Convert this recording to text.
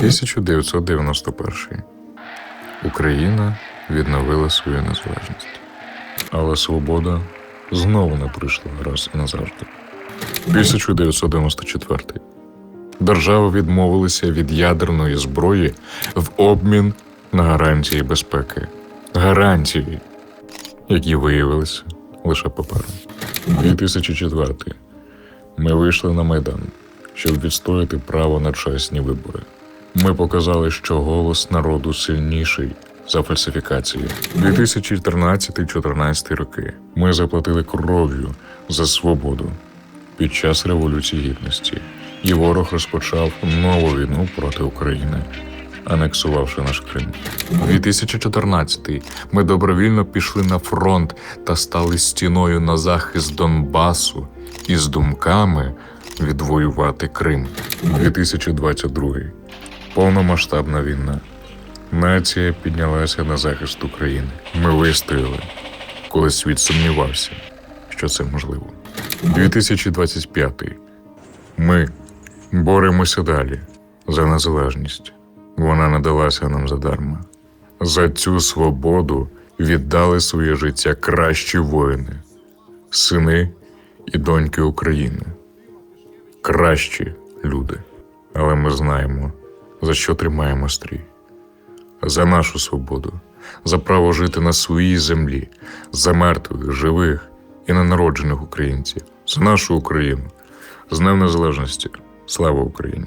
1991. Україна відновила свою незалежність. Але свобода знову не прийшла раз і назавжди. 1994. Держави відмовилися від ядерної зброї в обмін на гарантії безпеки. Гарантії, які виявилися лише папером. 2004. Ми вийшли на Майдан, щоб відстояти право на чесні вибори. Ми показали, що голос народу сильніший за фальсифікації. 2013-14 роки ми заплатили кров'ю за свободу під час Революції Гідності, і ворог розпочав нову війну проти України, анексувавши наш Крим. 2014 ми добровільно пішли на фронт та стали стіною на захист Донбасу із думками відвоювати Крим. 2022 повномасштабна війна. Нація піднялася на захист України. Ми вистояли, коли світ сумнівався, що це можливо. 2025. Ми боремося далі за незалежність. Вона не далася нам задарма. За цю свободу віддали своє життя кращі воїни, сини і доньки України. Кращі люди. Але ми знаємо, за що тримаємо стрій за нашу свободу, за право жити на своїй землі, за мертвих, живих і ненароджених українців, за нашу Україну, з Днем Незалежності. Слава Україні!